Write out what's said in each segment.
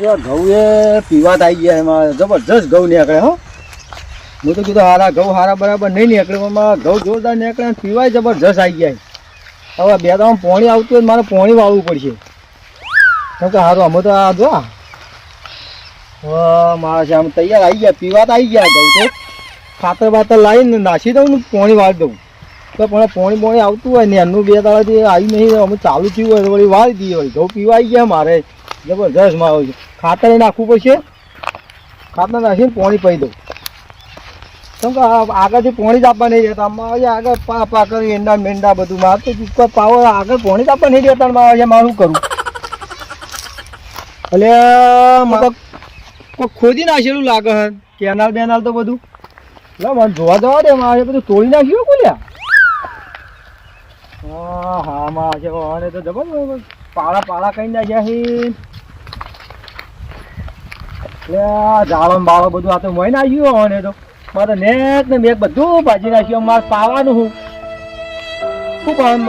ઘઉં એ પીવાત આવી ગયા એમાં. જબરજસ્ત ઘઉં નીકળે, હો. હું તો હારા ઘઉં હારા બરાબર નહીં નીકળે એમાં ઘઉં જોરદાર નીકળે અને પીવાય જબરજસ્ત આવી ગયા. હવે બે ત્રણ પોણી આવતું હોય મારે પોણી વાળવું પડશે. કેમ કે સારું અમે તો આ જો મારા છે આમ તૈયાર આવી ગયા પીવાત આવી ગયા ઘઉં તો. ખાતર બાતર લાવીને નાસી દઉં ને પોણી વાળી દઉં. તો પણ પોણી પોણી આવતું હોય ને એનું બે દાડાથી આવી નહીં અમે ચાલુ થયું હોય વળી વાળી દઈએ વળી. ઘઉં પીવા આવી ગયા મારે. જબરજસ્ત મારો છે. ખાતર નાખવું પડશે. ખાતર નાખીને પોણી પહી દઉં. કેમ કે આગળથી પોણી જ આપવા નહીં રહેતા. આમાં આગળ પા પા કરી, એંડા મેંડા બધું મારે તો ચૂકવા પાવો આગળ પોણી જ આપવા નહીં ને મારે મારું કરું? એટલે મારે ખોદી નાખેલું લાગે હે કેનાલ બેનાલ તો બધું. લે, મને જોવા જવા દે મારે બધું તોડી નાખ્યું બોલ્યા હા હા મારે તો જબર, પાળા પાળા કઈ નાખ્યા છે. એટલે ઝાડો બાળો બધું આ તો મોઈ નાખ્યું હોને તો. મારે નેક ને મેઘ બધું ભાજી નાખ્યું મારે પાવાનું હું. શું પણ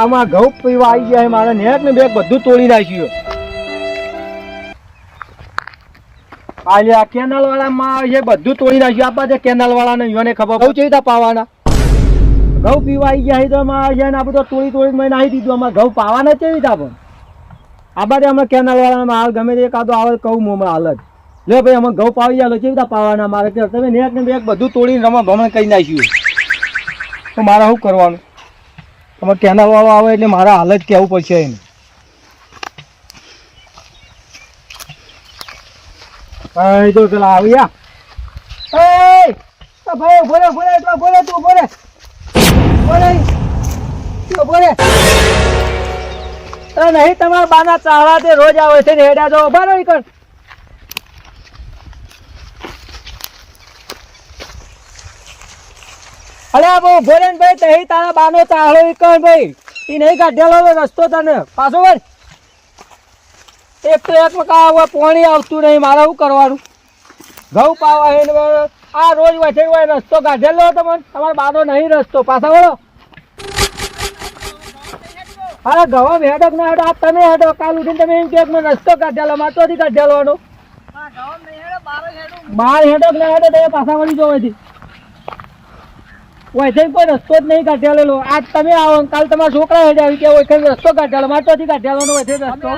આમાં ઘઉં પીવા આવી ગયા મારે નેક ને મેઘ બધું તોડી નાખ્યું આજે આ કેનાલ વાળા માં છે બધું તોડી નાખ્યું આપવા છે. કેનાલ વાળા ને યોને ખબર ઘઉં ચેવી પાવાના? ઘઉં પીવા આવી ગયા તો અમારે છે ને આ બધું તોડી તોડી મેં નાખી દીધું. અમારે ઘઉં પાવાના ચેવી રીતે આપણ? આ બાજુ અમે કેનાલ વાળા હાલ ગમે તે એકાદો આવે કહું મોમાં હાલ જ. લે ભાઈ અમે ઘઉં પાવી ગયા કેવી રીતે પાવાના મારે? કે તમે નેક ને બેક બધું તોડીને રમણ ભમણ કરી નાખ્યું. તો મારે શું કરવાનું? તમે કેનાલવાળો આવે એટલે મારા હાલ જ કહેવું પડશે એને. હા તો પેલા આવ્યા એ ભાઈ ઊભો રે તો રે તું ઊભો રે. તું અરે નહીં, તમારા બાના ચાળા તે રોજ આવે છે ને હેડા જો ઊભા રહો ઈ કણ. અરે આ ઊભો રે ને ભાઈ તહી તારા બાનો ચાળો એક ભાઈ. એ નહીં કાઢેલો હવે રસ્તો તને. પાછો વળ એક તો એક વખત આ પોણી આવતું નહીં મારે શું કરવાનું? ઘઉં પાવા હે આ રોજ વચ્ચે હોય રસ્તો કાઢેલો તમને તમારો બાનો નહીં રસ્તો. પાછા વળો. અરે ઘઉં હેડક ના હેડો. આ તમે હેડો. કાલ ઉઠીને તમે એમ કે મને રસ્તો કાઢેલો મારે તો નથી કાઢેલો બાર હેડો. ના હેડો તો એ પાછા વળી જો અહીંથી કોઈ રસ્તો જ નહીં કાઢેલો. આજ તમે આવો કાલ તમારા છોકરા હેડે આવી રસ્તો કાઢેલો. મારે કાઢેલો રસ્તો.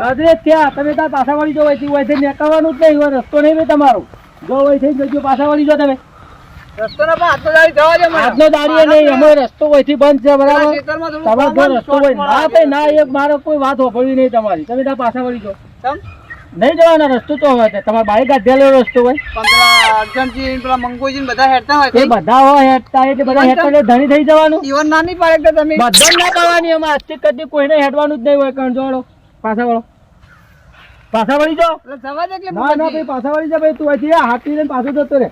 નજરે ત્યાં. તમે ત્યાં પાછા વળી જો હોય નીકળવાનું જ નહીં. રસ્તો નહીં ભાઈ તમારો. જો થઈ જજો પાછા વળી જો તમે. રસ્તો હોયથી બંધ છે બરાબર? તમારો જો રસ્તો હોય. ના ના એક મારો કોઈ વાત હોભળવી નહીં તમારી. તમે ત્યાં પાછા વળી જો નહીં જવાનો રસ્તો તો હોય તમારે બાઈક કાઢેલો રસ્તો હોય. એ બધા હોય હેઠતા એટલે બધા હેઠતા એટલે ધણી થઈ જવાનું. બધા ના કરવાની અમે આજથી કદી કોઈને હેડવાનું જ નહીં હોય કારણ જોડો. પાછા વળો. પાછા વળી જાઓ. ના ના ભાઈ પાછા વળી જા ભાઈ તું અહીંથી હાથ હાથી લઈને પાછો જતો રે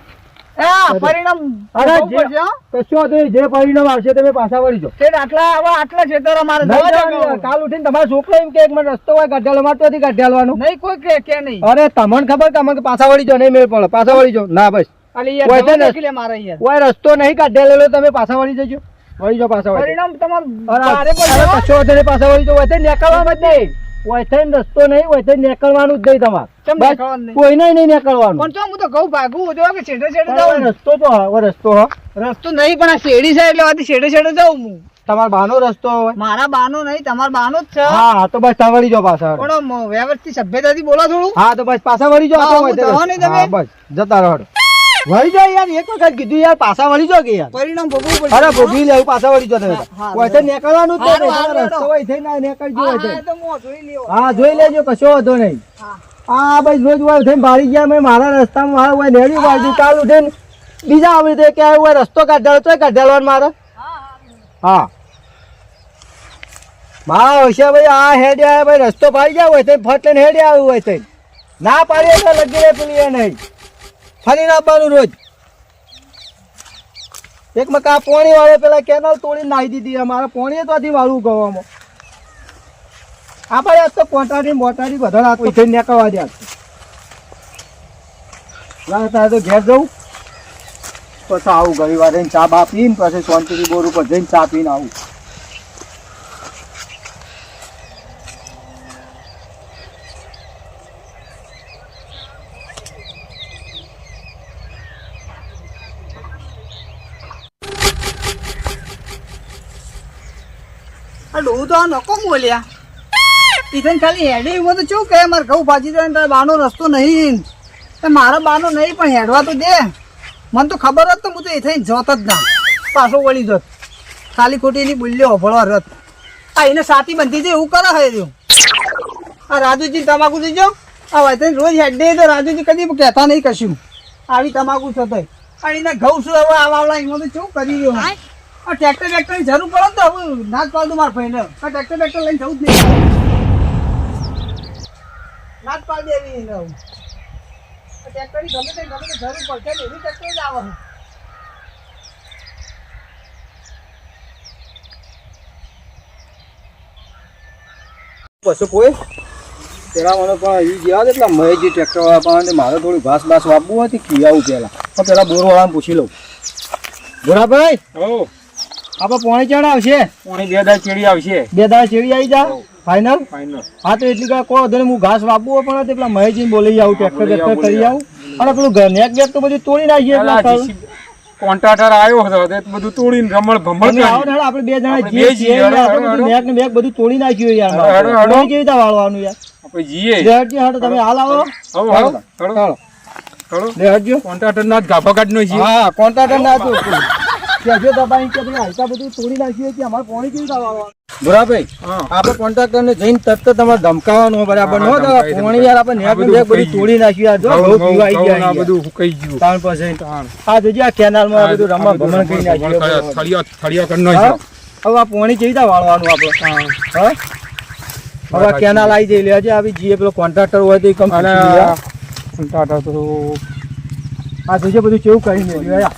પરિણામ અરે ભોગવવું પડશે, હો. જે કશો વાંધો નહીં, જે પરિણામ આવશે તમે પાછા વળી જાઓ આટલા આટલા ખેતરો મારે નહીં જવા જવાનું. દેવાનું. કાલ ઉઠીને તમારો છોકરો એમ કે એક મને રસ્તો હોય કાઢેલો મારે નથી કાઢેલવાનો નહીં કોઈ કે કે નહીં. અરે તમને ખબર કે અમને પાછા વળી જાઓ નહીં મેળ પડે પાછા વળી જાઓ ના બસ. કોઈ રસ્તો. નહીં કાઢેલો તમે પાછા વળી જજો. વળી જાઓ પાછા વળી પરિણામ તમારું પાછા વળી જાઓ વચ્ચે જ નહીં. વચ્ચે રસ્તો નહીં વચ્ચે નીકળવાનું જ નહીં તમારે. કેમ બસ નીકળવાનું નહીં? કોઈને નહીં નીકળવાનું. પણ તો હું તો ઘઉં ભાગું જો કે છેડે છેડે હવે જાઉં. રસ્તો તો હવે રસ્તો નહીં પણ આ શેડી છે એટલે છેડે છેડે જાઉં હું. તમારા બાનો રસ્તો હોય મારા બાનો નહીં તમારા બાનો જ છે. હા હા તો બસ વળી જાઓ પાછા પણ વ્યવસ્થિત સભ્યતાથી બોલો થોડું. હા તો બસ પાછા વળી જાઓ નહીં તમે. બસ જતા રહો. વળી જાઓ યાર એક વખત કીધું યાર પાછા વળી જાઓ કે યાર. પરિણામ ભોગવવું પડશે. અરે ભોગવી લેવું પાછા વળી જાઓ તમે. હા, નીકળવાનું જ નહીં રસ્તો હોય થઈ ના નીકળજો હોય હા, એ તો હું જોઈ લેવો. હા જોઈ લેજો કશો વાંધો નહીં. હા. હા ભાઈ રોજ વાર થઈને ભારી ગયા મેં મારા રસ્તામાં મારા હોય નેડી વાળી કાલ ઉઠીને બીજા આવી રીતે કે હોય રસ્તો કાઢેલો તો કાઢેલો મારે? હા. મારા હોશિયા ભાઈ આ હેડે આવે ભાઈ રસ્તો પાડી જાય હોય તો ફટ લઈને હેડે આવ્યું હોય તો. ના પાડીએ તો લગી રહે પેલી નહીં ફરીને નાખવાનું રોજ. એક મકા પોણી વાળો પેલા કેનાલ તોડી નાહી દીધી. અમારે પોણીએ તો વાળું ગવામાં આપણે આજ તો પોટાડી મોટાડી બધા રાત ઉઠીને નીકળવા દે આજ. તો. લાગે તારે તો ઘેર જવું. પછી આવું વાર ચા બા પીને પછી શાંતિથી બોર ઉપર જઈને ચા પીને આવું. તો નકો બોલ્યા? ઇથન ખાલી હેડે એવું તો શું કહે, મારે ઘઉં ભાજી દે બાનો રસ્તો નહીં. મારો બાનો નહીં, પણ હેડવા તો દે. મને તો ખબર જ હું તો એ થઈને જોત જ ના. પાછો વળી જોત. ખાલી ખોટી એની બુલ્યો હોભળવા રત. આ એને સાતી બંધી છે, એવું કરે હે આ રાજુજી તમાકુ દીજો આ વાતને રોજ હેડે તો રાજુજી કદી કહેતા નહીં કશું. આવી તમાકુ છે તો અને એને ઘઉં શું, હવે આવા આવડા એમાં તો શું કરી રહ્યો? આ ટ્રેક્ટરની જરૂર પડે તો હવે ના જ પાડું મારા ભાઈને. આ ટ્રેક્ટર ટ્રેક્ટર લઈને જવું જ નહીં. ના જ પાડી દેવી એને હવે. ટ્રેક્ટરની ગમે તે ગમે તે જરૂર પડશે એવી ટ્રેક્ટર જ આવે. પશુ કોઈ? પેલા મને પણ એ ગયા એટલે મહેશજી ટ્રેક્ટર વાળા પણ મારે થોડું ઘાસ બાસ વાપવું હતી કિયાવું પેલા. પણ પેલા બોર વાળાને પૂછી લઉં. બોરાભાઈ? હો. આપણે પોણી ચણ આવશે? પોણી બે દાળ ચેડી આવશે. બે દાળ ચેડી આવી જા. ફાઇનલ ફાઇનલ હા તો એટલી કાંઈ કોઈ હું ઘાસ વાપવું પણ તે પેલા મહેજી બોલી આવું ટ્રેક્ટર ટ્રેક્ટર કરી આવું. અને પેલું ઘર નેક બેક તો બધું તોડી નાખીએ કોન્ટ્રાક્ટર આવ્યો હતો તે બધું તોડીને રમણ ભમણ આપણે બે જણા આપણે જઈએ બે છીએ આપણે હેડો, બધું ને બેક બધું તોડી નાખ્યું યાર કેવી રીતે વાળવાનું યાર? આપણે તમે હાલ આવો. હો હાલો. હો કોન્ટ્રાક્ટર ના ગાભા કાઢ નો હા કોન્ટ્રાક્ટર ના હતું કહેજો દબાઈ કે ભાઈ હાલતા બધું તોડી નાખ્યું કે અમારે પોણી કેવી રીતે વાળવાનું આપણે કોન્ટ્રાક્ટર ને જઈને તરત તમારે ધમકાવવાનું બરાબર. નો તો ધમકાવી યાર આપણે નેક ને બધું તોડી નાખ્યું. યાર જો બહુ પીવાઈ ગયા ના બધું સુકાઈ ગયું. તાણ પછી આ જોજે આ કેનાલમાં આ બધું રમવા ભમણ કરી નાખ્યું થળિયા- થળિયા થળિયા કરી હા? હવે આ પોણી કેવી રીતે વાળવાનું આપણે? હા. હવે કેનાલ આવી જઈ લેજે આવી જઈએ પેલો કોન્ટ્રાક્ટર હોય તો. કોન્ટ્રાક્ટર તો આ જોજે બધું કેવું કરી મેલ્યું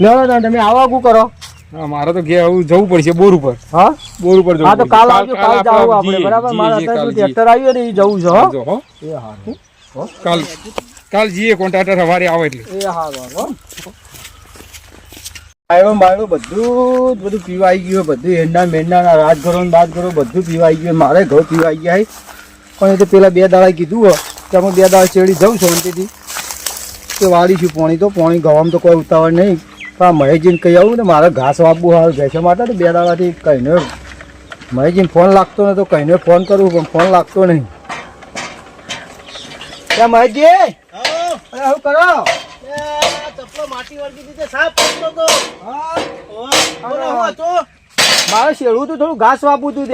આવે તમે આવો આગું કરો મારે તો ઘેર જવું પડશે બોર ઉપર હા બોર ઉપર જવું આવ્યું ને એ જવું છે કાલ કાલ જઈએ, કોન્ટ્રાક્ટર સવારે આવે એટલે. એ હા હો આયરો બાયરો બધું બધું પીવાઈ ગયું બધું એંડા મેંડા રાજઘરો બાજઘરો બધું પીવાઈ ગયું મારે ઘર પીવાઈ ગયા પણ એ તો પેલા બે દાડા કીધું હોય કે હું બે દાડા ચેડી જાઉં શાંતિથી. કે વાળીશું પોણી તો પોણી ગવામાં તો કોઈ ઉતાવળ નહીં. પણ આ મહેશજીને કહી આવું ને મારે ઘાસ વાપવું હાલ ભેંસો માટે તો બે દાડાથી કહીને મહેશજીને ફોન લાગતો નતો કહીને ફોન કરું પણ ફોન લાગતો નહીં. ત્યાં મહેશજી! શું કરો. માટલો માટી વળગી દીધે સાફ કરતો હતો મારે શેડું તો થોડું ઘાસ વાપું તું તે.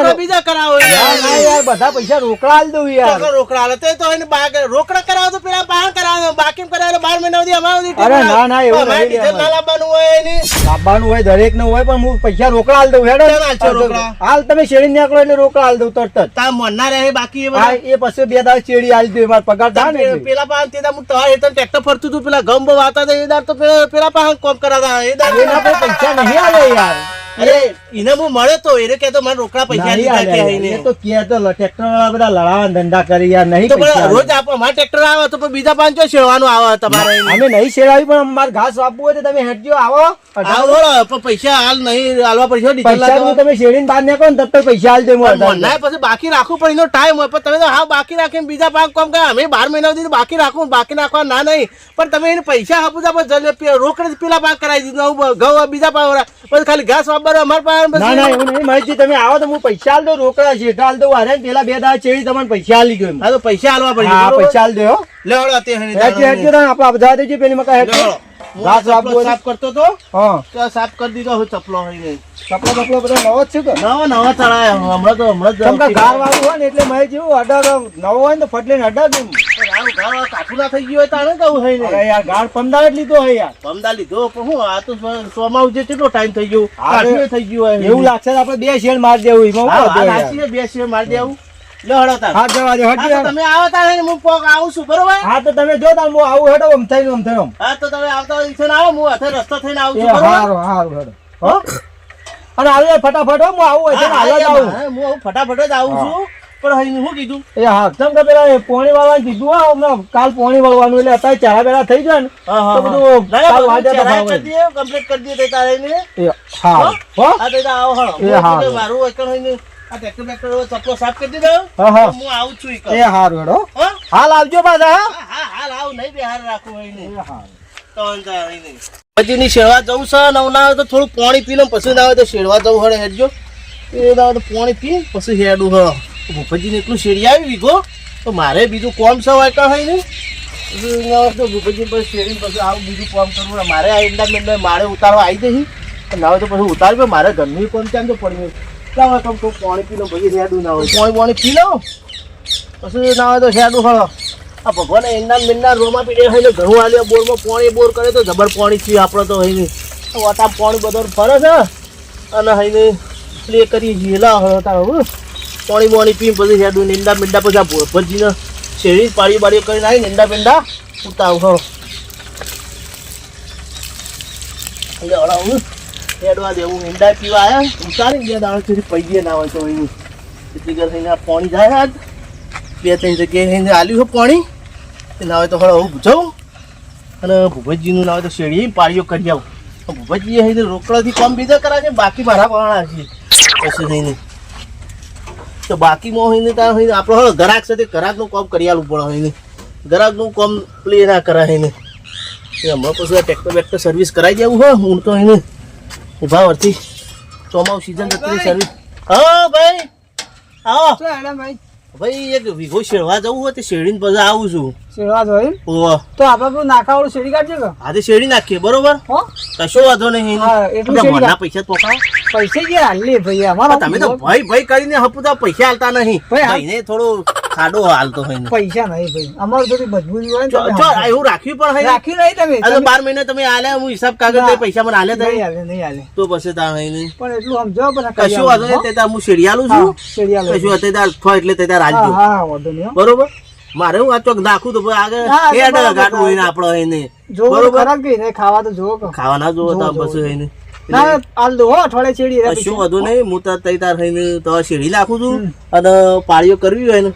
અરે, બીજા કરાવો ના, ના યાર બધા પૈસા રોકડા આલ દઉં યાર. રોકડા હાલે તે તો એને બાગ- રોકડા કરાવો તો પેલા બહાર કરાવો બાકી કરાવે બાર મહિના સુધી અમારા સુધી અરે ના ના એવું નહીં ડીઝલ ના લાવવાનું હોય એની. લાવવાનું હોય દરેક ને હોય પણ હું પૈસા રોકડા આલ દઉં હેડો. રોકડા? હાલ તમે શેડી નીકળો એટલે રોકડા આલ દઉં તરત તા મનના રહે બાકી એ પછી બે દાડા ચેડી આલ દઉં માર પગાર થા ને પેલા પાસે તે હું તમારે હેઠળ ટ્રેક્ટર ફરતું હતું પેલા ગમ બવાતા હતા એ દાડ તો પેલા પાસે કોમ કરાતા એ દાડ એના પર પૈસા નહીં આવે યાર. અરે એને હું મળ્યો તો એને કહેતો મને રોકડા પૈસા લીધા કે એને. તો કે ટ્રેક્ટર વાળા બધા લડાવા ધંધા કરી યાર નહીં તો પૈસા પણ આલે. રોજ આપો મારે ટ્રેક્ટર આવે તો બીજા પાંચસો શેરવાનું આવે તમારે અમે નહીં શેડાવી પણ મારે ઘાસ વાપવું હોય તો તમે હેડજો આવો આવો પૈસા હાલ નહીં હાલવા પડશે પૈસા તમે શેડીને બહાર નીકળો ને પૈસા હાલ દે હું પણ અઢાર મનનાએ પછી બાકી રાખવું પણ એનો ટાઈમ હોય પણ તમે તો હા બાકી રાખીને બીજા પાંચ કામ કરે અમે બાર મહિના સુધી બાકી રાખવું બાકી નાખવા ના નહીં પણ તમે એને પૈસા આપો તો રોકડે પેલા પાક કરાવી દીધું ઘઉં બીજા પાક. પછી ખાલી ઘાસ વાપરવા અમાર પાસે ના ના એવું નહીં. મહેશજી તમે આવો તો હું પૈસા આલ દઉં રોકડા છે આલ દઉં અરે પેલા બે દાડા ચેડી તમને પૈસા આલી ગયો હા તો પૈસા આલવા પડે હા પૈસા આલ દો લેવડો તે હણી હેડજો હેડજો દાણા આપણે બધા દેજો પેલી મકા હેડજો. લેવડો. હું ઘાસ આ વાપવું ચપલો હોય સાફ કરતો તો હા. તો સાફ કરી દીધો હવે ચપલો હોય ચપલો ચપલો બધો નવો જ છે કે? નવો નવો ચડાય હમણાં તો હમણાં જ ગાર વાળું હોય ને એટલે મેં જેવું અઢાર નવો હોય ને તો ફટલે ને અઢાર દઉં. ગાળું ગાળું કાઠું ના થઈ ગયું હોય કહું હોય ને? યાર ગાર પંદર જ લીધો હોય યાર. પમદા લીધો? પણ હું આ તો સોમાં જે કેટલો ટાઈમ થઈ ગયો? કાઠું થઈ ગયું હોય એવું લાગશે આપણે બે શેર મારી દેવું બે શેર મારી દેવું. તાર. હા જવા દો હા, હટજો તો યાર. તમે આવો તારે હું પોક આવું છું બરોબર? હા તો તમે જો તાર હું આવું હેડો આમ થઈને આમ થઈને હા તો તમે આવતા હોય ઈચ્છે આવો હું હાથે રસ્તો થઈને આવું છું બરોબર? હારું હારું હેડો. હો? અને આવે ફટાફટ હું આવું હોય હા, તો હા, હાલ જ આવું. હું આવું ફટાફટ જ આવું છું. પણ અહીં શું કીધું? એ હા તમ કે પેલા પોણી વાળવાનું કીધું હા હમણાં કાલ પોણી વાળવાનું એટલે અત્યારે ચારા પેલા થઈ જાય ને તો બધું કાલ તો કરી દઈએ, complete કરી દઈએ તારે. હા હો? હા, તો આવો હું. મારું એકણ આ tractor બેક્ટર સાફ કરી દીધો. હા હા હું આવું છું એકણ. એ હારું હેડો હો? હાલ આવજો પાછા હા હાલ આવું નહીં. એ હારું. નહીં. ભૂપતજીની શેરવા જવું છે નવ ના આવે તો થોડું પાણી પી લો પછી ના આવે તો શેરવા જવું હડે હેડજો એ ના આવે તો પાણી પી પછી હેડું હ ભૂપતજીને એટલું શેરી આવી વીઘો તો મારે બીજું કોમ છે કાં હોય ને ભૂપતજી પછી શેરી પછી આવું બીજું કોમ કરવું મારે આ મીંડા મારે ઉતારવા આવી જઈ ના હોય તો પછી ઉતારજો મારે ઘરનું કોમ ત્યાં તો પડ્યું ના હોય તો પાણી પી લો પછી હેડું ના હોય. પાણી પાણી પી લઉં પછી ના હોય તો હેડું હળો આ ભગવાન એમના મીંડા રોમાં પીડે હોય ને ઘણું આલ્યો બોરમાં પાણી બોર કરે તો જબર પાણી છે આપણે તો હોય નહીં વટા પાણી બધો ફરે છે. અને હઈને પ્લે કરી ઝીલા હતા તારો પાણી પાણી પી પછી હેડું નિંદા મીંડા પછી આ ભોપતજીને શેરી પાડી બાડી કરીને આવી નિંદા મીંડા ઉતાવ હો એટલે હળાવું હેડવા દેવું ઈંડા પીવા આવ્યા ઉતારી ગયા દાળ સુધી, પૈયે ના હોય તો હોય એટલી ઘર થઈને પાણી જાય આજ. બે ત્રણ જગ્યાએ એને આલ્યું છે પાણી. એ ના હોય તો હળો હું જાઉં અને ભૂપતજીનું ના હોય તો શેરીએ પાળીઓ કરી આવું. ભૂપતજી અહીં રોકડાથી કામ બીજા કરાવે છે, બાકી મારા પાણા છે પછી થઈને. તો બાકીમાં હોય ત્યાં હોય આપણો હળો ગ્રાહક સાથે ગ્રાહકનું કામ કરી આલું પડે હોય ગ્રાહકનું કામ પ્લે ના કરાય એને હમણાં પછી ટ્રેક્ટર બેક્ટર સર્વિસ કરાવી દેવું હોય, હું તો એને ઊભા વરથી ચોમાસું સીઝન જતી સર્વિસ હા ભાઈ. આવો. ભાઈ? ભાઈ એક વિઘો શેરવા જવું હોય તો શેરડીને પછી આવું છું. શેરવા જોઈએ ઓવા તો આપણે પેલું નાખાવાળું શેરડી કાઢજો કે? આજે શેરડી નાખીએ બરોબર? હો? કશો વાંધો નહીં. હા, એટલું શેરડી પૈસા તો પૈસા જે હાલ લે ભાઈ? અમારા તમે તો ભાઈ ભાઈ કરીને હપુતા પૈસા હાલતા નહીં. ભાઈ, હા. થોડું ખાડો હાલતો હોય. પૈસા નહીં ભાઈ. અમારે થોડી મજબૂરી હોય ને હાલો. એવું રાખ્યું પણ હોય ને. રાખ્યું નહીં તમે. આ બાર મહિને તમે આલ્યા હું હિસાબ કાગળ. પૈસા મને આલ્યા નહીં હાલે નહીં હાલે. તો પછી હોય નહીં. પણ એટલું સમજો પણ કશું વાંધો નહીં તે તાર હું શેરડી છું. હા, કશું વાંધો તાર થો એટલે તે તાર હા હા વાંધો નહીં બરોબર? મારે હું આ ચોક નાખું તો આગળ તો હેડ ગાડું હોય ને એને. બરોબર? ખાવા તો જોવો ખાવા ના જોવો તો બસ હોય ને ના હાલ હો અઠવાડિયે ચેડી રહે વધુ નહીં હું તો તૈયાર થઈને તો શેરી નાખું છું અને પાળીઓ કરવી હોય ને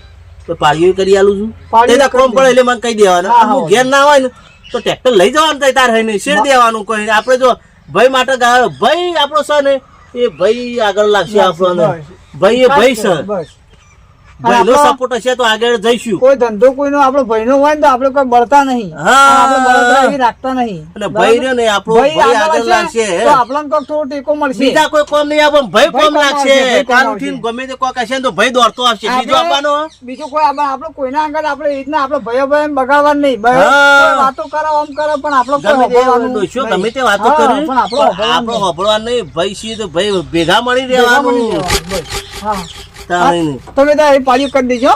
તો પાળીઓ કરી આલું છું. પાળીઓ કોમ પડે એટલે મને કહી દેવાના. હા, ઘેર ના હોય ને તો ટ્રેક્ટર લઈ જવાનું થાય તાર થઈને શેર દેવાનું કોઈ આપણે જો ભાઈ માટે ભાઈ આપણો છે ને એ ભાઈ આગળ લાગશે આપણને ભાઈ એ ભાઈ બસ. ભાઈનો સપોર્ટ હશે તો આગળ જઈશું. કોઈ ધંધો કોઈનો આપણો ભાઈનો હોય ને તો આપણે કોઈ બળતા નહીં. આપણે રાખતા નહીં. અને ભાઈ રહ્યો ને આપણો ભાઈ ભાઈ આગળ લાગશે તો આપણને કોક થોડો ટેકો મળશે. બીજા કોઈ કોમ નહીં આપે ભાઈ ભાઈ કોમ કોમ લાગશે. આવશે, ભાઈ કોમ કાલ ઉઠીને ગમે તે કોક હશે તો ભાઈ દોડતો આવશે. બીજો આપવાનો બીજું કોઈ આપણે કોઈના આગળ આપણે એ રીતના આપણે ભયો ભયો બગાડવાનું નહીં. વાતો કરો આમ કરો પણ આપણો ગમે તે વાતો પણ આપણો આપણો નહીં. ભાઈ છીએ તો ભાઈ ભેગા મળી રહેવાનું. હા. તમે તો એ પાળીઓ કરી દેજો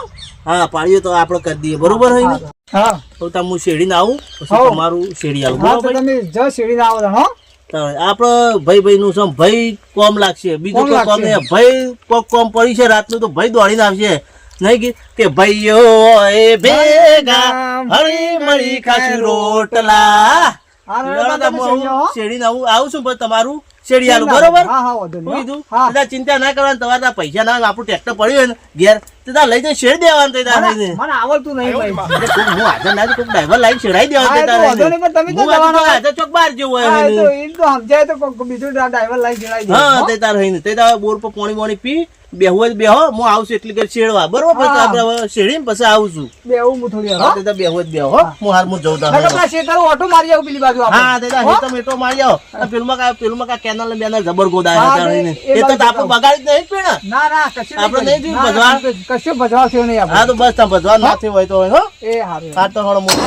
હા. પાળીઓ તો આપણે કરી દઈએ. બરોબર હોય ને? હા તો તમે હું શેરીને આવું પછી તમારું શેરી આવું. હા તમે જ શેરીને આવો હો. આપડે ભાઈ ભાઈ નું શું ભાઈ કોમ લાગશે. બીજું કોઈ કોમ. નહીં. ભાઈ કોક કોમ પડી છે રાતનું તો ભાઈ દોડીને આવશે. નહીં કે- કે ભાઈઓ એ ભેગા હળી મળી ખાશું રોટલા. બરાબર. શેરીને આવું. આવું. છું પણ તમારું? શેરી બરોબર? કીધું ચિંતા ના કરવાની તમારે પૈસા ના આપણું ટ્રેક્ટર પડ્યું હોય ને ઘેર તો લઈ દેવાનું તે મને આવડતું નહીં ભાઈ. હું હાજર ના driver લાઈને દેવાનું તે પણ તમે જવાના હાજર ચોક બહાર જેવું હોય. તો સમજાય તો બીજું ડ્રાઈવર લઈ જણાવી દે. હા તે તાર હઈને તે તાર બોર પર પાણી વાણી પી બેહવું જ તો બેહો હું આવશું એટલી ઘડી શેડવા બરોબર પછી શેડી આપણે શેડીને પછી આવું છું બે એવું હું થોડી હા હો. તે તાર બેહવું હોય તો બેહો હો. હાલ હું જઉં તાર નકર ઓટો મારી આવું પેલી બાજુ હા દાદા? હેતો મેટો મારી આવો પેલું કા પેલું કા કેનલ ને બેનાલ જબર ગોદાય તે-. એ તો આપણે બગાડી જ નહીં પીણે ના ના કશું આપણે નહીં. જોયું ના, ના, ભજવા? કશું ભજવા થયો નહીં આપણે. હા તો બસ ત્યાં ભજવા ના થયું હોય તો હો એ હારું. હા તો હળો મોટો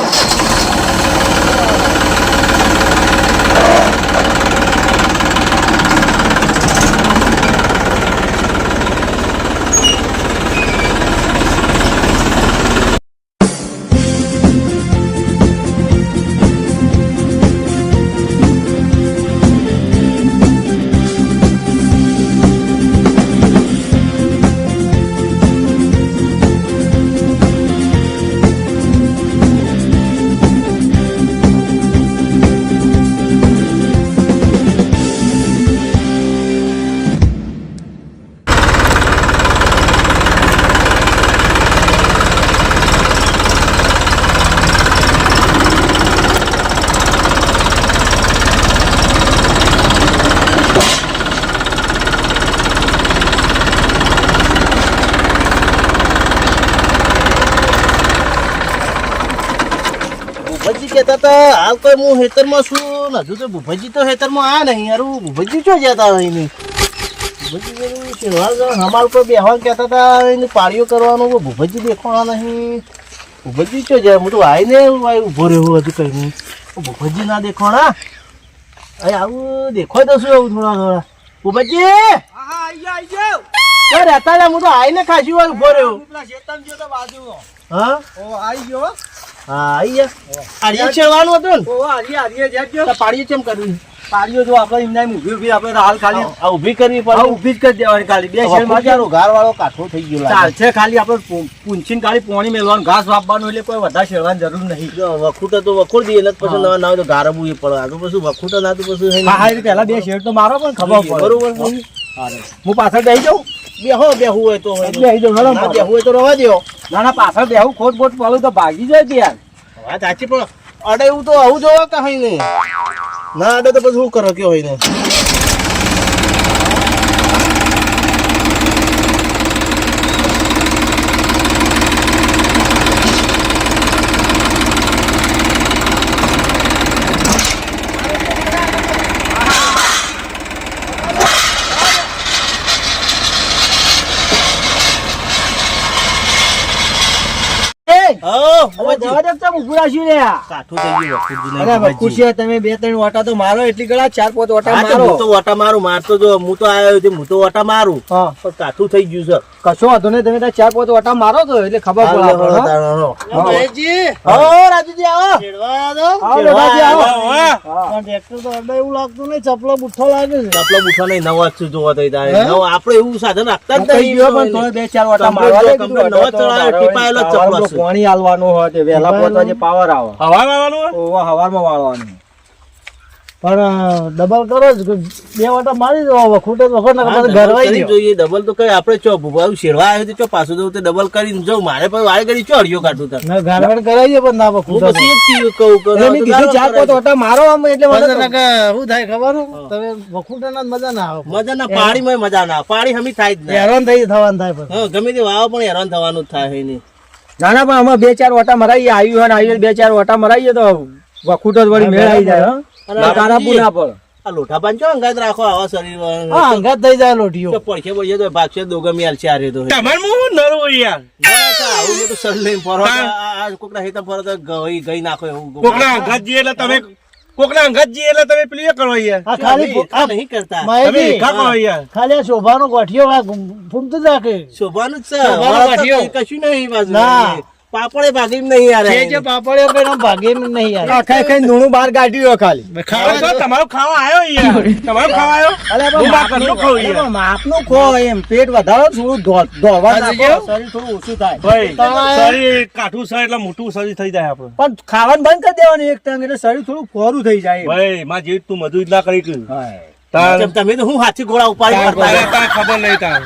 કહેતા હતા હાલ તો હું હેતરમાં છું. હજુ તો ભૂપતજી તો હેતરમાં આ નહીં યાર ભૂપતજી ચો જતા હોય નહીં હમાલ તો પર બેહવા કહેતા હતા એની પાળીઓ કરવાનું ભૂપતજી દેખાણા નહીં. ભૂભજી ચો જાય? હું તો આવીને ઊભો રહ્યો હજુ કઈ નહીં ભૂપતજી ના દેખાણા અરે આવું દેખાય તો શું આવું થોડા થોડા ભૂપતજી! ક્યાં રહેતા હતા? હું તો આવીને ખાસી વાર ઊભો રહ્યો. હા? હા આઈ આર્ય છેડવાનું હતું ને? તો પાડીએ કેમ કરવી પાડીઓ જો આપણે એમને ઊભી ઊભી આપણે હાલ ખાલી આ ઊભી કરવી પડે. ઊભી જ કરી દેવાની ખાલી. બે શેરમાં વખુટિયાનો ઘાર વાળો કાઠો થઈ ગયો લાગે. ચાલશે ખાલી આપણે પૂ- ખાલી પોણી મેળવાનું ઘાસ વાપવાનું એટલે કોઈ વધારે શેરવાની જરૂર નહીં. વખુટ તો વખોડ દઈએ જ પછી નવા ના હોય તો એ પડે. આ તો પછી વખુટો ના તો પછી હે હા હા એટલે પહેલા બે શેર તો મારો પણ ખબર પડે. બરોબર હું પાછળ બેસી જાઉં? બેહો બેહુ હોય તો હોય. ના બેહવું હોય તો રવા દો ના ના પાછળ બેહું ખોટ ખોટ પાલું તો ભાગી જાય ત્યાં યાર વાત સાચી પણ અડે એવું તો આવું જોવા કઈ નહીં? ના અડે તો પછી શું કરો કે હોય ને હો, હવે જવા દે ચમ ઊભું રાખ્યું લે કાઠું થઈ ગયું અરે ભૂપતજી. તમે બે ત્રણ ઓટા તો મારો એટલી ગળા ચાર પાંચ ઓટા મારો. હું તો વટા મારું મારતો જો હું તો આવ્યો હું તો વટા મારું. પણ કાઠું થઈ ગયું છે. કશો વાંધો નહીં તમે ત્યાં ચાર પાંચ ઓટા મારો તો એટલે ખબર પડે આપણને, હા? રાજુજી આવો. આવો દાદાજી, આવો. હા. ચપલો બુઠો નહીં નવા જ જોવા આપણે એવું સાધન રાખતા જ કઈ ગયો પણ તોય બે ચાર ઓટા મારવા જો, દે, complete કીધું, નવો ઓટા તો ચડાવ્યો, મારો ટીપાયેલો ચપલો છે. પાણી આલવાનું હોય તે વહેલા પહોંચવા જે પાવર આવે. હવા લાવવાનું ઓવા હવારમાં વાળવાનું. પણ ડબલ કરો જ. બે વાટા મારી દો વખૂટે વખત ના હા, કપાસ double ઘરવાઈ જોઈએ. ડબલ તો કઈ આપણે ચો ભૂભાઈ શેરવા આવ્યો તો ચો પાછું જવું તો ડબલ કરીને જવું મારે પણ વારે ઘડી ચો અડિયો કાઢું તાર? ના ઘરવાડ કરાવીએ પણ ના હું પછી એક કીધું કહું કરો મેં કીધું ચાર પાંચ ઓટા મારો આમ એટલે મને શું થાય ખબર? તમે વખૂટે ના મજા ના આવે. મજા ના પાણીમાં મજા ના પાણી હમી થાય જ ના. હેરાન થઈ થવાનું થાય પણ. હા ગમે તે વાવ પણ હેરાન થવાનું જ થાય નહીં. ના ના પણ અમે બે ચાર ઓટા મરાઈએ આવ્યું હોય આવ્યું બે ચાર ઓટા મરાઈએ તો વખૂટ જ વળી મેળ આવી જાય હો. અને તારા બીજી- ના આ લોઠા પાન ચો અંગાત રાખો આવા શરીર હા અંગાત થઈ જાય લોટીઓ પડખે પડખે તો ભાગશે દોગમી આલશે આ રેતો તમારે હું નરવો યાર? ના, તો આવું લઈને ફરો આ- આ કોકના ફરો તો ગઈ ગઈ નાખો એવું અંગાત જઈએ એટલે તમે કોકના અંગાત જઈએ એટલે તમે પેલી કરો યાર. ખાલી ખાલી આ નહીં કરતા. તમે એકા કરો યાર. ખાલી આ શોભાનો ગોઠિયો ફૂમતું રાખે. શોભાનું જ છે. શોભાનો વળતર કશું નહીં બાજુ. ના. પાપડે ભાગી નહીં યાર જે જે પાપડીઓ કઈ આમ નહીં યાર આખા ખાઈ નુણું બહાર કાઢ્યું ખાલી. ખાવા તો તમારો ખાવા આવ્યો યાર. તમારો ખાવા આવ્યો અલે હું બા ઘરનો યાર. પણ ખો એમ. પેટ વધારો થોડું દો- નાખો શરીર થોડું ઓછું થાય. ભાઈ શરીર કાઠું છે એટલે મોટું શરીર થઈ જાય આપણું. પણ ખાવાનું બંધ કરી દેવાનું એક ટાઈમ એટલે શરીર થોડું ફોરું થઈ જાય ભાઈ માં જેવી તું મજૂરી ના કરી તમે તો હું હાથી ઘોડા ઉપાડી ખબર નહીં તાર.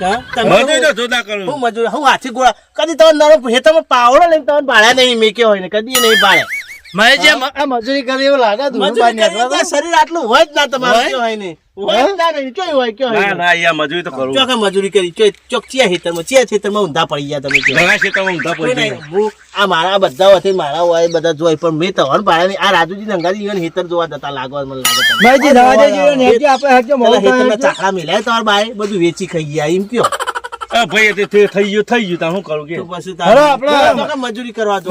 મજૂરી જોતા કરું હું મજૂર હું હાથી ગોળા કદી તમે નરો હેતામાં પાવડો લઈને તમે બાળ્યા નહીં મેકે હોય ને કદી નહીં બાળે મેં જે મજૂરી કરી એવું લાગે મજૂરી શરીર આટલું હોય જ ના તમારું હોય? નહીં જ મજૂરી કરું. ચોકે ચિયા ઊંધા પડી ગયા તમે ઊંધા પડી ગયા. હું આ મારા બધા વતી મારા હોય બધા જોઈ પણ મેં તવન પાડ્યા આ રાજુજી નંગાજી ઈવન હેતર જોવા જતા લાગવા મને લાગે તમને. ભાઈજી રવા હેઠી આપણે થાય ચાકડા મિલાય તમારા બાય બધું વેચી ખાઈ ગયા એમ કયો ભાઈ તે થઈ ગયું થઈ ગયું તા શું કરું કે? આપણે- મજૂરી કરવા દો.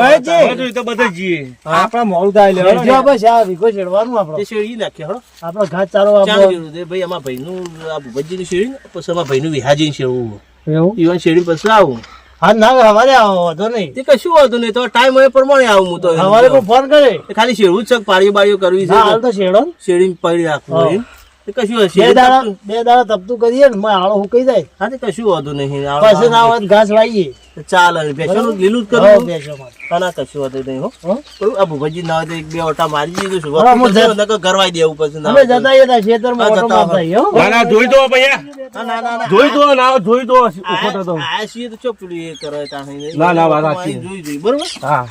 મજૂરી તો બધે જઈએ આપણે મોલ થાય જો બસ આ વીઘો છેડવાનું આપણે. તે શેરડી નાખીએ હળો આપણો ઘાસ ચારો આપણો છે ભાઈ અમારા ભાઈનું આ ભૂપતજીનું શેરડી ને પછી અમારા ભાઈનું વિહાજીનું શેરવું એવું? ઈવન શેરડી પછી આવું. હા ના હવારે આવો વાંધો નહીં. તે કશું વાંધો નહીં તો ટાઈમ હોય પ્રમાણે આવું હું તો. હવારે કોઈ ફોન કરે? ખાલી શેરવું જ છે પાડીઓ બાળીઓ કરવી છે હાલ તો છેડો ને. પડી રાખવું કશું હોય બે દાડા બે દાડા તપતું કરીએ ને માં આળો હુકાઈ જાય. હા કશું વાંધો નહીં. પછી ના હોય. ઘાસ વાઈએ ચાલે ભેંસોનું લીલું જ કરવું બેસો ના કશું વાંધો નહીં હો. આ ભૂપતજી ના હોય એક બે ઓટા મારી દીધું નકર ગરવાઈ દેવું પછી અમે જતા હતા ખેતરમાં હા, ઓટો મારતા ના ના જોઈ દો ભૈયા. હા, ના, ના, ના. જોઈ દો ના જોઈ દો ઉખોટો તો આ- આ તો ચો એ કરે ત્યાં ના, ના, વાત સાચી. જોઈ જોઈ બરોબર? હા.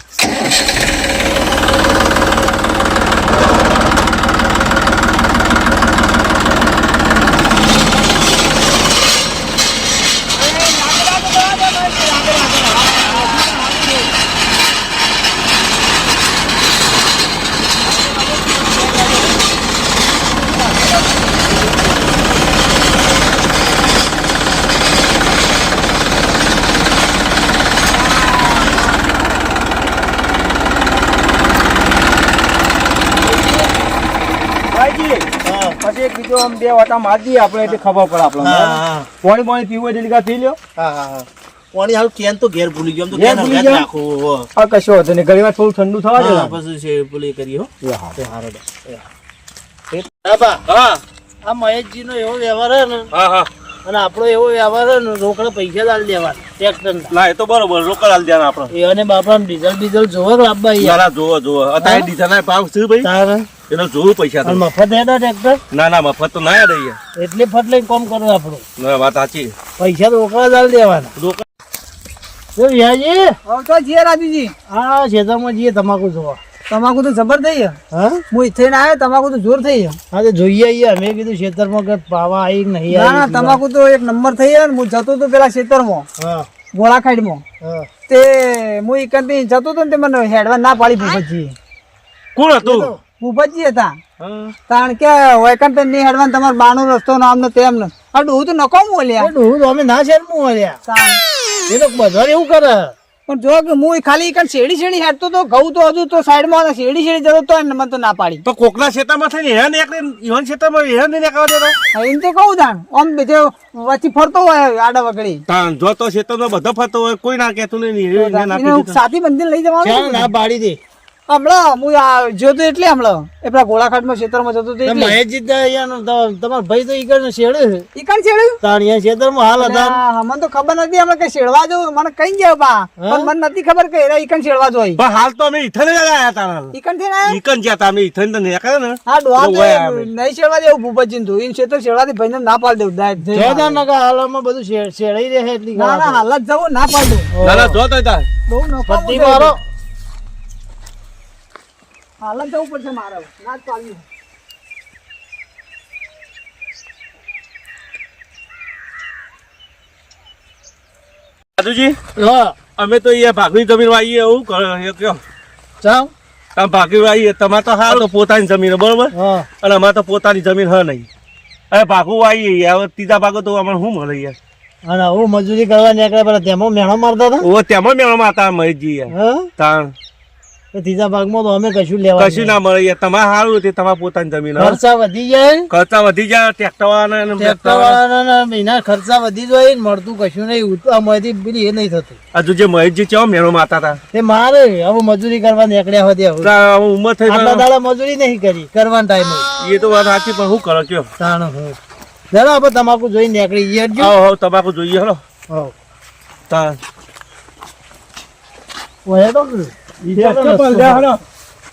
જો આમ બે વાટા મારી દઈએ આપણે એટલે ખબર પડે આપણે પાણી પાણી પીવું એટલે લીધા પી લ્યો. હા હા હા. પાણી હાલ કેન તો ઘેર ભૂલી ગયો આમ તો કેન ભૂલી ગયો? હો. આ કશો હતો ને ઘણી વાર થોડું ઠંડુ થવા દે હા પછી છે પેલી કરી હો. એ હારો દે. બાબા, હા. આ મહેશજીનો એવો વ્યવહાર હે ને હા હા. અને આપણો એવો વ્યવહાર હે ને રોકડા પૈસા લાલ દેવા ટ્રેક્ટર. ના એ તો બરોબર રોકડ લાલ ધ્યાન આપણે. એ અને બાપા ડીઝલ ડીઝલ જોવો લાભ ભાઈ યાર ના ના જોવો જોવો. અત્યારે ડીઝલ ના ભાવ શું ભાઈ? તારે? એનો જોયું પૈસા તો. મફત હે ટ્રેક્ટર ના ના મફત તો ના દઈએ. રહી એટલે ફટ લઈને કોમ કરો આપણું. ના વાત સાચી પૈસા તો રોકડા જ દેવાના. રોકડા તો યાજી હવે તો જીએ રાજીજી હા ખેતરમાં જઈએ તમાકુ જોવા. તમાકુ તો જબર થઈ ગયા હા? હું ઇથે ના આવ્યો તમાકુ તો જોર થઈ ગયા હા તો જોઈએ અહીંયા. અમે કીધું ખેતરમાં કે પાવા આવી નહીં ના ના તમાકુ તો એક નંબર થઈ ગયા હું જતો તો પેલા ખેતરમાં હા. ગોળાખાઈડમાં. હા. તે હું એકંદી જતો તો ને તે મને હેડવા ના પાડી પછી કોણ હતું? ભૂપતજી હતા. કારણ કે વૈકંઠ નહીં હેડવા તમારો બાનો રસ્તો નામ ને તેમ ને. આ ડોહું તો નકો બોલ્યા ડોહું તો અમે ના શેર ને મળ્યા એ તો બધા એવું કરે. પણ જો કે હું ખાલી એકણ શેડી શેડી હેડતો તો ઘઉં તો હજુ તો સાઈડમાં માં શેડી શેડી જતો તો એને મને તો ના પાડી. તો કોકના ખેતરમાં થઈને હેન એકને ઈવન ખેતરમાં હેન નહીં નીકળવા દેતો? એમ તો કહું તાણ. આમ બીજો વચ્ચે ફરતો હોય આડા વગડી તાન જો તો ખેતરમાં બધો ફરતો હોય કોઈ ના કહેતું નહીં. સાથી બંધી લઈ જવાનું ના પાડી દે. હમણાં? હું આ જોતો એટલે હમણાં. એ પેલા ગોળાખાટમાં જતો એટલે. મહેશજી તમારો ભાઈ તો ઈકડ ને શેડે હાલ હતા. મને તો ખબર નથી અમે કઈ શેડવા મને કઈ ગયા બા. પણ મને નથી ખબર કે એરા શેડવા જોઈ. પણ હાલ તો અમે ઇથન જ આવ્યા હતા ઈકણથી ના ઈકન જ્યાં હતા અમે ઇથન તો નીકળ્યા ને. હા ડોહા તો. નહીં શેડવા દેવું ભૂપતજી તો ઈન શેતર શેડવા દે ભાઈને ના પાડ દેવું દાય હાલમાં બધું શેડાઈ રહે એટલી ના ના હાલત જવું ના પાડ દઉં ના ના જો બહુ નફો પટ્ટી મારો હાલત જવું પડશે મારે. ના જ પાડવી રાજુજી અમે તો અહીંયા ભાગવી જમીન વાઈએ એવું કયો. ચાલ તમે ભાગવી વાઈએ તમારે તો હાલ તો પોતાની જમીન હે, બરોબર? હા. અને અમારે તો પોતાની જમીન હે નહીં. હવે ભાગવું વાઈએ હવે ત્રીજા ભાગો તો અમને શું મળે યાર? અને હું મજૂરી કરવા નીકળ્યા પેલા તેમાં મેળો મારતા હતા? ઓ તેમાં મેળમાં હતા મહેશજી જઈએ હા? તાણ. તો ત્રીજા ભાગમાં તો અમે કશું લેવા કશું ના મળે. તમારે સારું તે તમારે પોતાની જમીન ખર્ચા વધી જાય ખર્ચા વધી જાય ટ્રેક્ટર વાળાના ટ્રેક્ટર વાળાના. મહિના ખર્ચા વધી જાય ને મળતું કશું નહીં. ઉતવા મળતી પેલી એ નહીં થતું. હજુ જે મહેશજી ચો મેળો માતા હતા? તે મારે હવે મજૂરી કરવા નીકળ્યા હતા હવે ઉંમર થઈ આટલા દાડા મજૂરી નહીં કરી કરવાનો ટાઈમ એ તો વાત સાચી પણ હું કરો કયો તાણ હું. જરા આપણે તમાકુ જોઈ નીકળી જઈએ હા આવો તમાકુ જોઈએ હલો હા. તો. ઈ તો.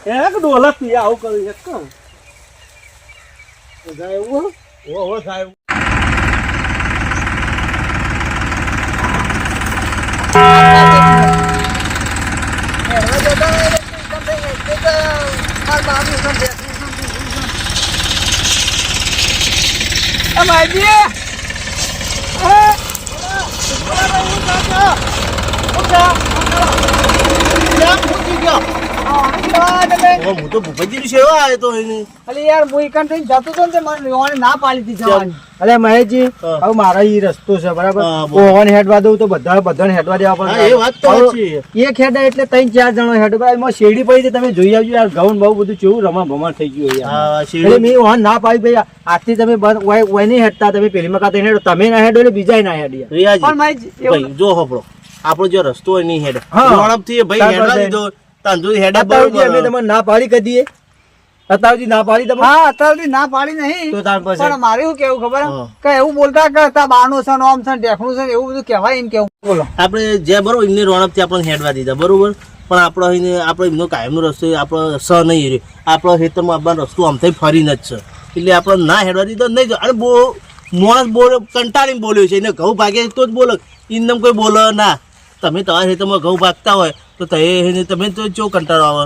એક ડોલા પી આવું કર્યું એક કામ. બધા એવું હો? હો એટલે ઈકણ થઈ જાય. તે તો માર બાપનું ઈકણ બેઠું ઈકણ બીજું ઈકણ. આ માજી! એ! બોલા ભાઈ, હું કાઢો. હું કા? ક્યાં પહોંચી ગયો? આ આવી વાત એટલે. ઓ, હું તો ભૂપતજીની સેવા આવ્યો તો એની. અલી યાર હું ઈકણ થઈને જતો તો ને મને રોવાને ના પાડી હતી જવાની. અલે મહેશજી હવે મારા ઈ રસ્તો છે બરાબર ઓવન હેડવા દઉં તો બધા બધાને હેડવા દેવા પડે એ વાત તો સાચી. એક હેડે એટલે ત્રણ ચાર જણો હેડ ભાઈ એમાં શેરડી પડી તમે જોઈ આવજો યાર ગૌન બહુ બધું ચેવું રમા ભમા થઈ ગયું યાર એટલે. મેં વાહન ના પાડી ભાઈ આજથી તમે ઓય નહીં હેડતા તમે પેલી મકા હેડો તમે ના હેડો એટલે બીજા ના હેડી પણ જો હોપડો આપણો જે રસ્તો હોય નહીં હેડ એ ભાઈ હેડવા. દીધો. તાંજુ હેડ અત્યાર અમે તમને ના પાડી કરી દઈએ સુધી ના પાડી તમે હા અત્યાર ના પાડી નહીં. તો તાર પણ મારે શું કેવું ખબર? કે એવું બોલતા કે તા બાનું છે નોમ છે ને છે એવું બધું કહેવાય એમ કેવું. બોલો. આપણે જે બરોબર એમની રોણપથી આપણને હેડવા દીધા બરોબર? પણ આપણો અહીંને આપણો એમનો કાયમનો રસ્તો આપણો સ નહીં રહ્યો. આપણો ખેતરમાં આપવાનો રસ્તો આમથી ફરીને જ છે. એટલે આપણે ના હેડવા દીધો નહીં જો- અરે બો માણસ બોલે કંટાળીને બોલ્યો છે. એને ઘઉં ભાગે તો જ બોલો. ઇન્દમ કોઈ બોલો ના. તમે તમારા ખેતરમાં ઘઉં ભાગતા હોય તો તે તમે તો ચો કંટાળો આવે.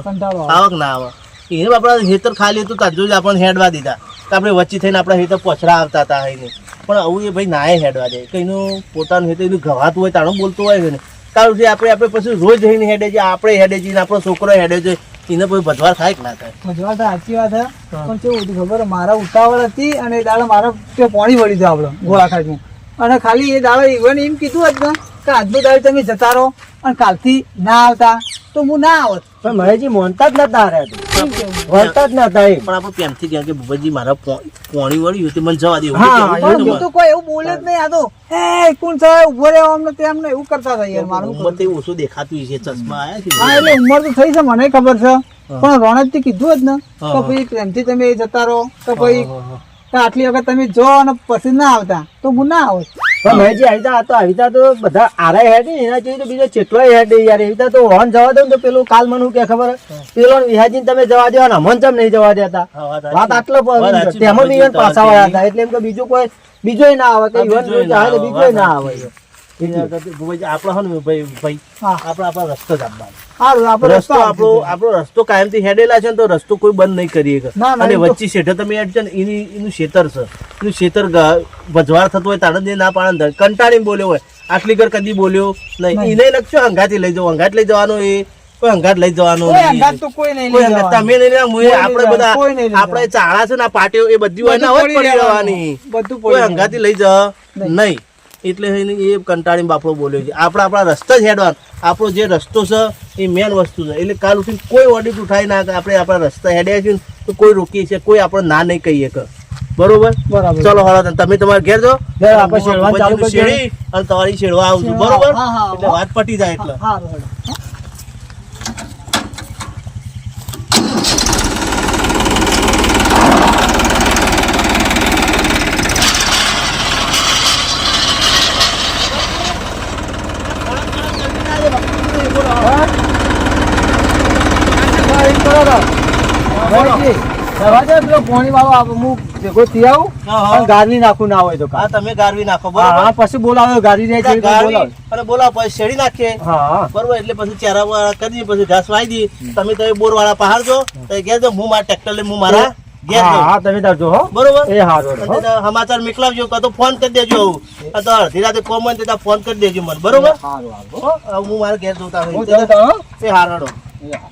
આવક ના આવે. એને આપણા હેતર ખાલી હતું તાજો જ આપણને હેડવા દીધા. તો આપણે વચ્ચે થઈને આપણા હેતર પછડા આવતા હતા એને. પણ આવું એ ભાઈ નાય હેડવા દે. કઈનું પોતાનું હેતર એનું ગવાતું હોય તાણું બોલતું હોય છે ને કારણ કે આપણે આપણે પછી રોજ જઈને હેડે છે આપણે હેડે છે આપણો છોકરો હેડે છે એને કોઈ ભજવાર થાય કે ના થાય? ભજવાર તો સાચી વાત છે પણ કેવું હતું ખબર? મારા ઉતાવળ હતી અને દાડા મારા પાણી વળી જાય આપણે ગોળાખાટમાં અને ખાલી એ દાડો ઈવન એમ કીધું હતું કે આજનો દાડો તમે જતા રહો અને કાલથી ના આવતા. તો હું ના આવત. પણ મહેશજી મોનતા જ નતા રહ્યા વળતા જ નતા એ પણ આપણે પ્રેમથી કહે કે ભૂપતજી મારા પોણી વળ્યું તે મને જવા દેવું. હા, પણ હું તો કોઈ એવું બોલે જ નહીં. આ તો એ કોણ છે? ઊભો રહ્યો. અમને તેમને એવું કરતા હતા યાર મારું ઉંમર તો ઓછું દેખાતું છે ચશ્મા આયા છે. હા એટલે ઉંમર તો થઈ છે મને ખબર છે. પણ રોનકથી કીધું જ ને તો પછી. પ્રેમથી તમે જતા રહો. તો ભાઈ કે આટલી વખત તમે જો અને પછી ના આવતા તો હું ના આવું. પણ મેં જે આવી આ તો આવી તો બધા આરાય હેડ ને એના જેવી તો બીજો ચેટલોય હેડ યાર. એવી તો હોન જવા દો ને તો પેલું કાલ મને શું કે ખબર? પેલો વિહાજી તમે જવા દેવા ને અમન ચમ નહીં જવા દેતા. વાત આટલો તેમાં બી પાછા તો વાળા હતા. એટલે એમ કે બીજું કોઈ બીજોય ના આવે કે ઇવન ઈવન બીજોય તો ના આવે, આપણે ભાઈ ભાઈ આપણે આપણા રસ્તો જ આપવાનો. રસ્તો આપણો આપણો રસ્તો કાયમથી હેડેલા છે ને તો રસ્તો કોઈ બંધ નહીં કરીએ. ના, ના, અને વચ્ચે શેઠે તમે હેડ છે ને એની એનું શેતર છે. એનું શેતર ભજવાર થતું હોય તાણે ના પાડે કંટાળીને બોલ્યો હોય. આટલી ઘર કદી બોલ્યો નહીં. એને લખશો હંગાથી લઈ જાઓ હંગાત લઈ જવાનો એ. કોઈ હંગાત લઈ જવાનો નહીં. અંગાત લઈ જવાનું. તમે નહીં આપણે બધા આપડે આપણે ચાળા છે ને પાટીઓ એ બધી હોય ને હોય પડી રહેવાની. કોઈ હંગાથી લઈ જા નહીં. એટલે એ કંટાળીને બાપડો બોલ્યો છે. આપણે આપણા રસ્તા જ હેડવાનો. આપણો જે રસ્તો છે એ મેન વસ્તુ છે. એટલે કાલ ઉઠીને કોઈ ઓડિટ ઉઠાઈ ના આપણે આપણા રસ્તા હેડ્યા છીએ તો કોઈ રોકીએ છીએ કોઈ આપણે ના નહીં કહીએ કે. બરોબર? બરાબર. ચલો હળો તમે તમારે ઘેર જો આપણે ચાલુ કરી અને તમારી શેરવા આવજો. શેરવા, બરોબર? એટલે વાત પટી જાય એટલે. દે પેલો પોણી વાળો હું ભેગો થઈ આવું. હા, હા. નાખું ના હોય તો હા તમે ગારવી નાખો હા હા પછી બોલાવો ગાડી રહે છે ગારવી. અને બોલાવો પછી શેડી નાખીએ. હા હા. બરોબર એટલે પછી ચારા વાળા કરી દઈએ પછી ઘાસ વાઈ દઈએ. તમે તો બોર વાળા પહાડ જો તો ઘેર જો હું મારા ટ્રેક્ટર લઈને હું મારા હા હા તમે હો. બરોબર? એ તેના સમાચાર મોકલાવજો કાં તો ફોન કરી દેજો કાં તો અડધી રાતે કોમ હોય ને ફોન કરી દેજો મને બરોબર? હો, હું મારા ઘેર જોતા હોય એ હારડો હા.